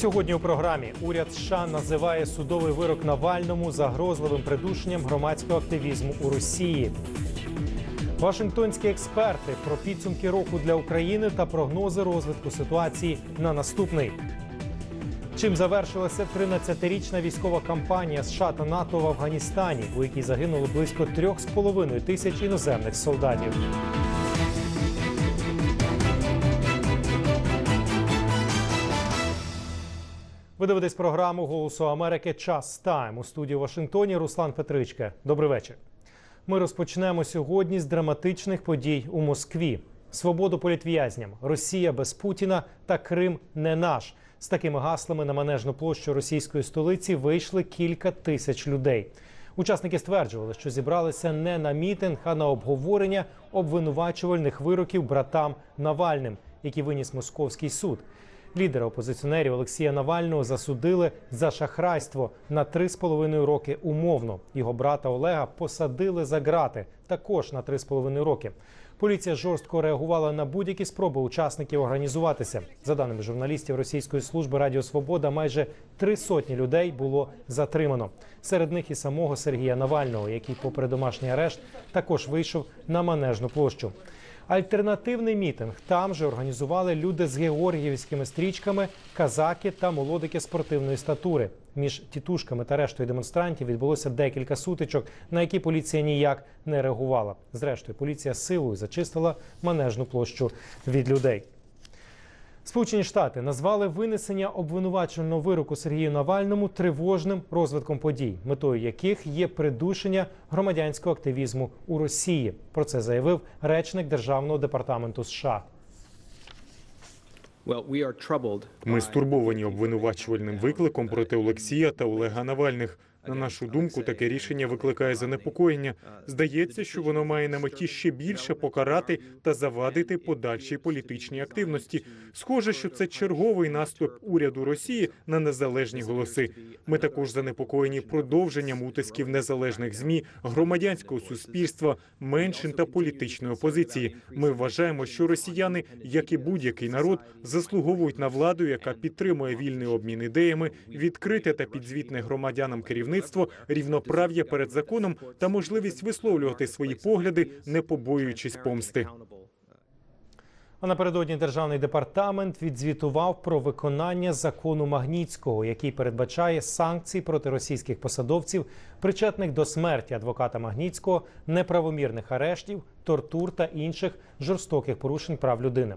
Сьогодні у програмі уряд США називає судовий вирок Навальному загрозливим придушенням громадського активізму у Росії. Вашингтонські експерти про підсумки року для України та прогнози розвитку ситуації на наступний. Чим завершилася 13-річна військова кампанія США та НАТО в Афганістані, у якій загинуло близько 3,5 тисяч іноземних солдатів. Ви дивитесь програму Голосу Америки Час Тайм у студії у Вашингтоні. Руслан Петричка. Добрий вечір. Ми розпочнемо сьогодні з драматичних подій у Москві. Свободу політв'язням, Росія без Путіна та Крим не наш. З такими гаслами на манежну площу російської столиці вийшли кілька тисяч людей. Учасники стверджували, що зібралися не на мітинг, а на обговорення обвинувачувальних вироків братам Навальним, які виніс московський суд. Лідера опозиціонерів Олексія Навального засудили за шахрайство на 3,5 роки умовно. Його брата Олега посадили за ґрати також на 3,5 роки. Поліція жорстко реагувала на будь-які спроби учасників організуватися. За даними журналістів Російської служби Радіо Свобода, майже три сотні людей було затримано. Серед них і самого Сергія Навального, який, попри домашній арешт, також вийшов на манежну площу. Альтернативний мітинг там же організували люди з георгіївськими стрічками, казаки та молодики спортивної статури. Між тітушками та рештою демонстрантів відбулося декілька сутичок, на які поліція ніяк не реагувала. Зрештою, поліція силою зачистила манежну площу від людей. Сполучені Штати назвали винесення обвинувачувального вироку Сергію Навальному тривожним розвитком подій, метою яких є придушення громадянського активізму у Росії. Про це заявив речник Державного департаменту США. Ми стурбовані обвинувачувальним викликом проти Олексія та Олега Навальних. На нашу думку, таке рішення викликає занепокоєння. Здається, що воно має на меті ще більше покарати та завадити подальшій політичній активності. Схоже, що це черговий наступ уряду Росії на незалежні голоси. Ми також занепокоєні продовженням утисків незалежних змі, громадянського суспільства, меншин та політичної опозиції. Ми вважаємо, що росіяни, як і будь-який народ, заслуговують на владу, яка підтримує вільний обмін ідеями, відкрите та підзвітне громадянам керівництво, рівноправ'я перед законом та можливість висловлювати свої погляди, не побоюючись помсти. А напередодні державний департамент відзвітував про виконання закону Магнітського, який передбачає санкції проти російських посадовців, причетних до смерті адвоката Магнітського, неправомірних арештів, тортур та інших жорстоких порушень прав людини.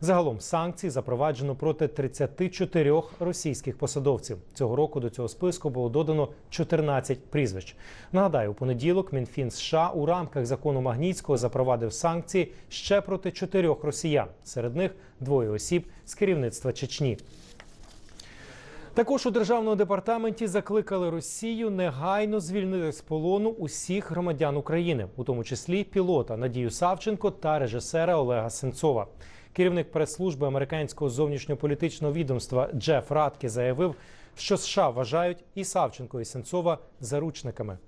Загалом санкцій запроваджено проти 34 російських посадовців. Цього року до цього списку було додано 14 прізвищ. Нагадаю, у понеділок Мінфін США у рамках закону Магнітського запровадив санкції ще проти чотирьох росіян. Серед них двоє осіб з керівництва Чечні. Також у державному департаменті закликали Росію негайно звільнити з полону усіх громадян України, у тому числі пілота Надію Савченко та режисера Олега Сенцова. Керівник прес-служби американського зовнішньополітичного відомства Джеф Радке заявив, що США вважають і Савченко, і Сенцова заручниками.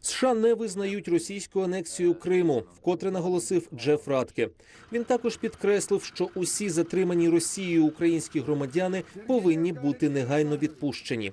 США не визнають російську анексію Криму, вкотре наголосив Джеф Радке. Він також підкреслив, що усі затримані Росією українські громадяни повинні бути негайно відпущені.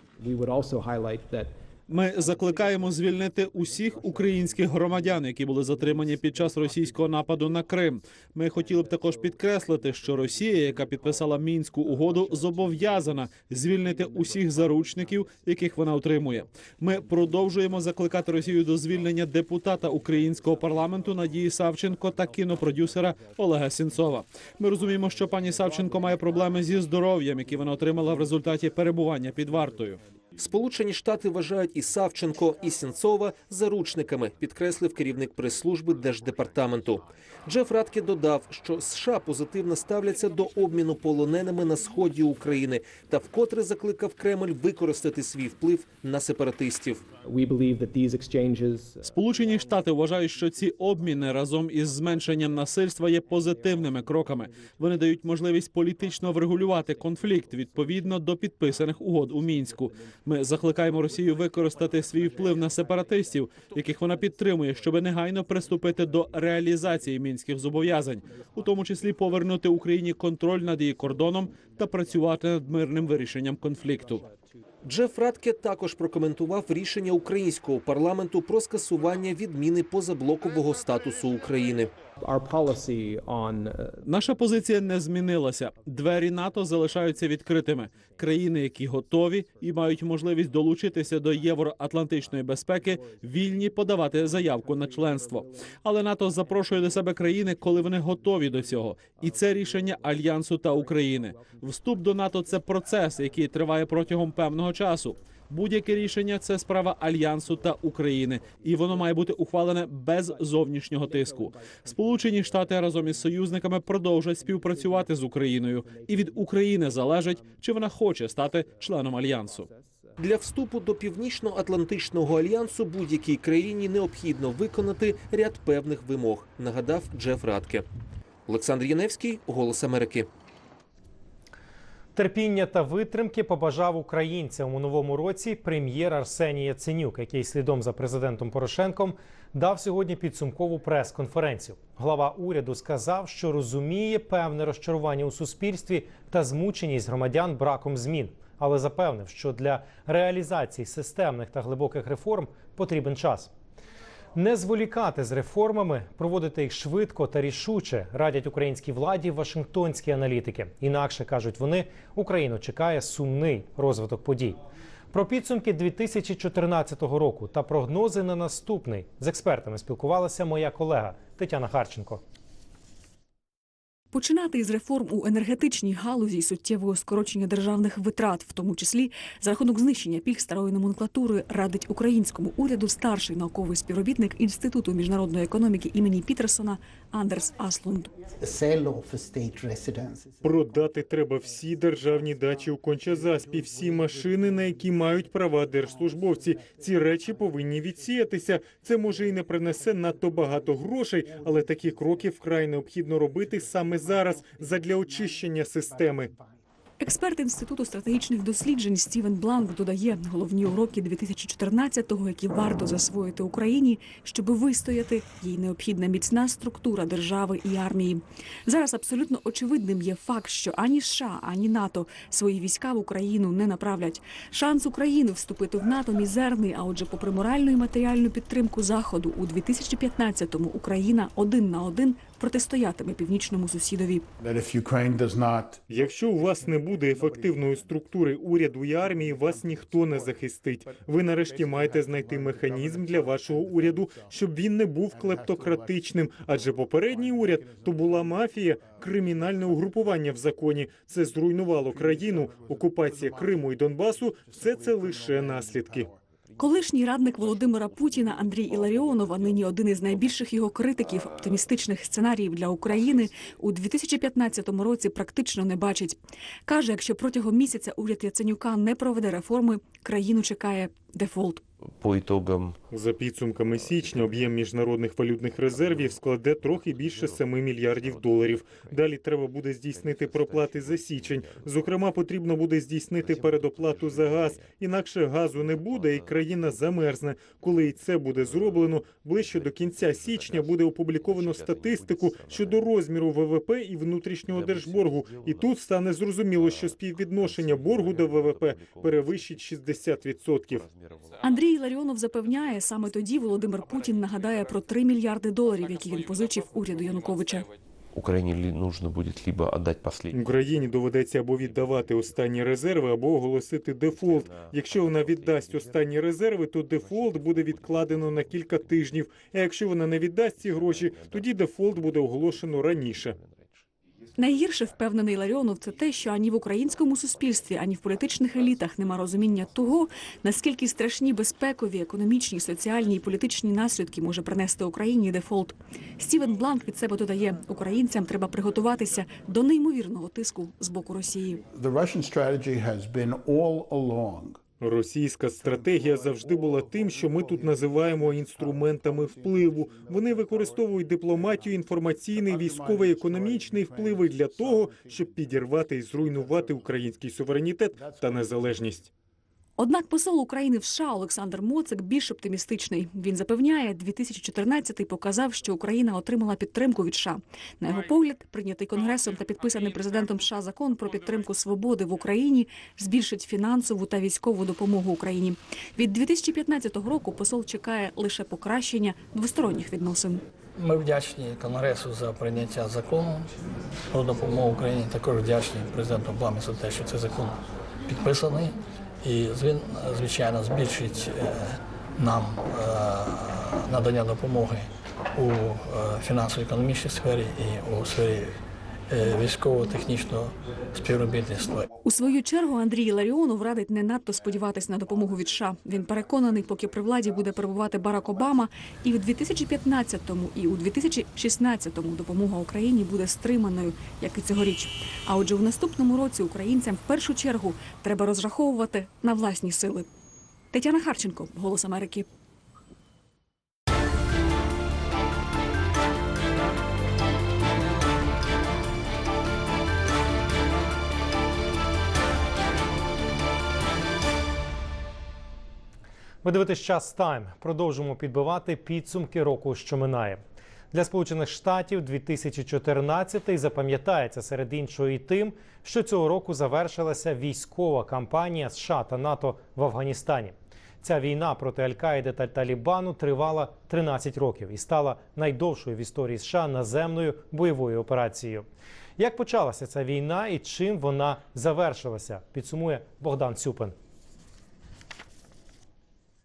Ми закликаємо звільнити усіх українських громадян, які були затримані під час російського нападу на Крим. Ми хотіли б також підкреслити, що Росія, яка підписала мінську угоду, зобов'язана звільнити усіх заручників, яких вона утримує. Ми продовжуємо закликати Росію до звільнення депутата українського парламенту Надії Савченко та кінопродюсера Олега Сінцова. Ми розуміємо, що пані Савченко має проблеми зі здоров'ям, які вона отримала в результаті перебування під вартою. Сполучені Штати вважають і Савченко, і Сінцова заручниками, підкреслив керівник прес-служби держдепартаменту. Джеф Радке додав, що США позитивно ставляться до обміну полоненими на сході України та вкотре закликав Кремль використати свій вплив на сепаратистів. Exchanges Сполучені Штати вважають, що ці обміни разом із зменшенням насильства є позитивними кроками. Вони дають можливість політично врегулювати конфлікт відповідно до підписаних угод у мінську. Ми закликаємо Росію використати свій вплив на сепаратистів, яких вона підтримує, щоб негайно приступити до реалізації мінських зобов'язань, у тому числі повернути Україні контроль над її кордоном та працювати над мирним вирішенням конфлікту. Джеф Радке також прокоментував рішення українського парламенту про скасування відміни позаблокового статусу України. Uh, Наша позиція не змінилася. Двері НАТО залишаються відкритими. Країни, які готові і мають можливість долучитися до євроатлантичної безпеки, вільні подавати заявку на членство. Але НАТО запрошує до себе країни, коли вони готові до цього. І це рішення альянсу та України. Вступ до НАТО це процес, який триває протягом певного часу. Будь-яке рішення це справа альянсу та України, і воно має бути ухвалене без зовнішнього тиску. Сполучені Штати разом із союзниками продовжать співпрацювати з Україною, і від України залежить, чи вона хоче стати членом альянсу. Для вступу до Північно-Атлантичного альянсу будь-якій країні необхідно виконати ряд певних вимог, нагадав Джеф Радке. Олександр Яневський, Голос Америки. Терпіння та витримки побажав українцям у новому році прем'єр Арсеній Яценюк, який слідом за президентом Порошенком дав сьогодні підсумкову прес-конференцію. Глава уряду сказав, що розуміє певне розчарування у суспільстві та змученість громадян браком змін, але запевнив, що для реалізації системних та глибоких реформ потрібен час. Не зволікати з реформами, проводити їх швидко та рішуче радять українській владі вашингтонські аналітики. Інакше кажуть вони, Україну чекає сумний розвиток подій. Про підсумки 2014 року та прогнози на наступний з експертами спілкувалася моя колега Тетяна Харченко. Починати із реформ у енергетичній галузі і суттєвого скорочення державних витрат, в тому числі за рахунок знищення пільг старої номенклатури, радить українському уряду старший науковий співробітник інституту міжнародної економіки імені Пітерсона Андерс Аслунд. Продати треба всі державні дачі у Кончазаспі, всі машини, на які мають права держслужбовці. Ці речі повинні відсіятися. Це може і не принесе надто багато грошей, але такі кроки вкрай необхідно робити саме зараз задля очищення системи. Експерт інституту стратегічних досліджень Стівен Бланк додає головні уроки 2014-го, які варто засвоїти Україні, щоб вистояти. Їй необхідна міцна структура держави і армії. Зараз абсолютно очевидним є факт, що ані США, ані НАТО свої війська в Україну не направлять. Шанс України вступити в НАТО мізерний. А отже, попри моральну і матеріальну підтримку заходу, у 2015-му Україна один на один протистоятиме північному сусідові. Якщо у вас не буде ефективної структури уряду і армії, вас ніхто не захистить. Ви нарешті маєте знайти механізм для вашого уряду, щоб він не був клептократичним. Адже попередній уряд то була мафія, кримінальне угрупування в законі. Це зруйнувало країну. Окупація Криму і Донбасу все це лише наслідки. Колишній радник Володимира Путіна Андрій Іларіонов, а нині один із найбільших його критиків оптимістичних сценаріїв для України у 2015 році практично не бачить. Каже, якщо протягом місяця уряд Яценюка не проведе реформи, країну чекає дефолт. По итогам За підсумками січня об'єм міжнародних валютних резервів складе трохи більше 7 мільярдів доларів. Далі треба буде здійснити проплати за січень. Зокрема, потрібно буде здійснити передоплату за газ. Інакше газу не буде, і країна замерзне. Коли і це буде зроблено, ближче до кінця січня буде опубліковано статистику щодо розміру ВВП і внутрішнього держборгу. І тут стане зрозуміло, що співвідношення боргу до ВВП перевищить 60%. Андрій Іларіонов запевняє, саме тоді Володимир Путін нагадає про 3 мільярди доларів, які він позичив уряду Януковича. Украине ли нужно будет либо отдать последний Україні доведеться або віддавати останні резерви, або оголосити дефолт. Якщо вона віддасть останні резерви, то дефолт буде відкладено на кілька тижнів. А якщо вона не віддасть ці гроші, тоді дефолт буде оголошено раніше. Найгірше впевнений Ларіонов це те, що ані в українському суспільстві, ані в політичних елітах нема розуміння того, наскільки страшні безпекові, економічні, соціальні і політичні наслідки може принести Україні дефолт. Стівен Бланк від себе додає: українцям треба приготуватися до неймовірного тиску з боку Росії. the Russian strategy has been all along Російська стратегія завжди була тим, що ми тут називаємо інструментами впливу. Вони використовують дипломатію, інформаційний, військовий, економічний впливи для того, щоб підірвати і зруйнувати український суверенітет та незалежність. Однак посол України в США Олександр Моцик більш оптимістичний. Він запевняє, 2014 показав, що Україна отримала підтримку від США. На його погляд, прийнятий конгресом та підписаний президентом США закон про підтримку свободи в Україні збільшить фінансову та військову допомогу Україні. Від 2015 року посол чекає лише покращення двосторонніх відносин. Ми вдячні Конгресу за прийняття закону про допомогу Україні. Також вдячні президенту Обамі за те, що цей закон підписаний. І він, звичайно, збільшить е, нам е, надання допомоги у е, фінансово-економічній сфері і у сфері військово-технічного співробітництва. У свою чергу Андрій Ларіонов радить не надто сподіватись на допомогу від США. Він переконаний, поки при владі буде перебувати Барак Обама, і в 2015-му, і у 2016-му допомога Україні буде стриманою, як і цьогоріч. А отже, в наступному році українцям в першу чергу треба розраховувати на власні сили. Тетяна Харченко, Голос Америки. Ви дивитесь час тайм. Продовжимо підбивати підсумки року, що минає. Для Сполучених Штатів 2014 запам'ятається серед іншого і тим, що цього року завершилася військова кампанія США та НАТО в Афганістані. Ця війна проти Аль-Каїди та Талібану тривала 13 років і стала найдовшою в історії США наземною бойовою операцією. Як почалася ця війна і чим вона завершилася? Підсумує Богдан Цюпин.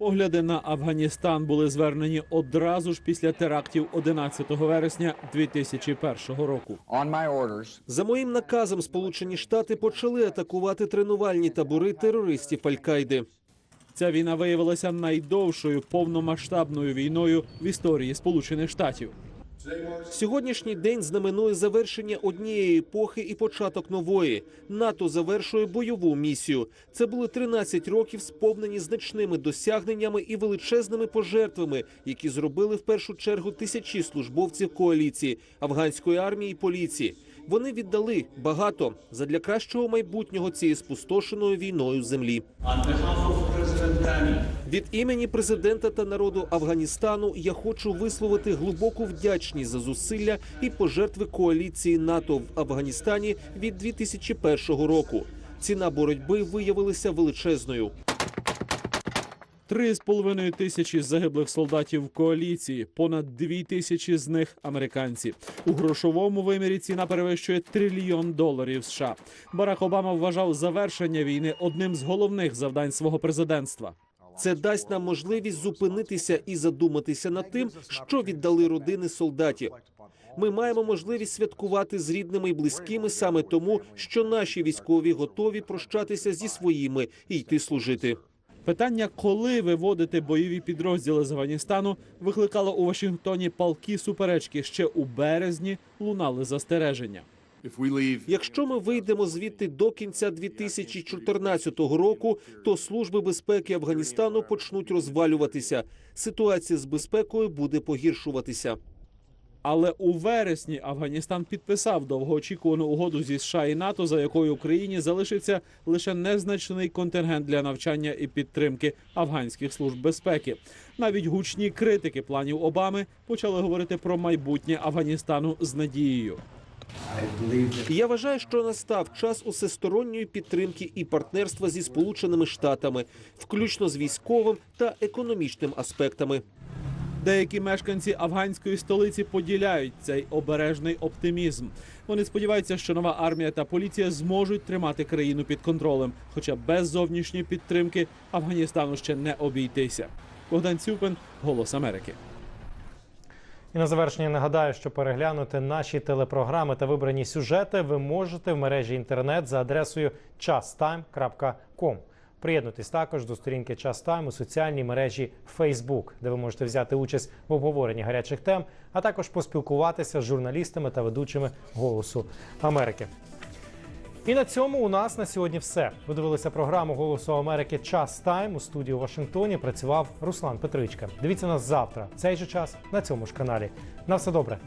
Погляди на Афганістан були звернені одразу ж після терактів 11 вересня 2001 року. За моїм наказом, Сполучені Штати почали атакувати тренувальні табори терористів Аль-Каїди. Ця війна виявилася найдовшою повномасштабною війною в історії Сполучених Штатів. Сьогоднішній день знаменує завершення однієї епохи і початок нової. НАТО завершує бойову місію. Це були 13 років, сповнені значними досягненнями і величезними пожертвами, які зробили в першу чергу тисячі службовців коаліції, афганської армії і поліції. Вони віддали багато задля кращого майбутнього цієї спустошеної війною землі. Від імені президента та народу Афганістану я хочу висловити глибоку вдячність за зусилля і пожертви коаліції НАТО в Афганістані від 2001 року. Ціна боротьби виявилася величезною. Три з половиною тисячі загиблих солдатів коаліції, понад дві тисячі з них американці. У грошовому вимірі ціна перевищує трильйон доларів США. Барак Обама вважав завершення війни одним з головних завдань свого президентства. Це дасть нам можливість зупинитися і задуматися над тим, що віддали родини солдатів. Ми маємо можливість святкувати з рідними і близькими саме тому, що наші військові готові прощатися зі своїми і йти служити. Питання, коли виводити бойові підрозділи з Афганістану, викликало у Вашингтоні палкі суперечки. Ще у березні лунали застереження. Якщо ми вийдемо звідти до кінця 2014 року, то служби безпеки Афганістану почнуть розвалюватися. Ситуація з безпекою буде погіршуватися. Але у вересні Афганістан підписав довгоочікувану угоду зі США і НАТО, за якою Україні залишиться лише незначний контингент для навчання і підтримки афганських служб безпеки. Навіть гучні критики планів Обами почали говорити про майбутнє Афганістану з надією. Я вважаю, що настав час усесторонньої підтримки і партнерства зі Сполученими Штатами, включно з військовим та економічним аспектами. Деякі мешканці афганської столиці поділяють цей обережний оптимізм. Вони сподіваються, що нова армія та поліція зможуть тримати країну під контролем, хоча без зовнішньої підтримки Афганістану ще не обійтися. Богдан Цюпин, Голос Америки. І на завершення нагадаю, що переглянути наші телепрограми та вибрані сюжети ви можете в мережі інтернет за адресою chastime.com. Приєднуйтесь також до сторінки Час Тайм у соціальній мережі Facebook, де ви можете взяти участь в обговоренні гарячих тем, а також поспілкуватися з журналістами та ведучими Голосу Америки. І на цьому у нас на сьогодні все. Ви дивилися програму Голосу Америки Час Тайм у студії у Вашингтоні. Працював Руслан Петричка. Дивіться нас завтра, в цей же час на цьому ж каналі. На все добре.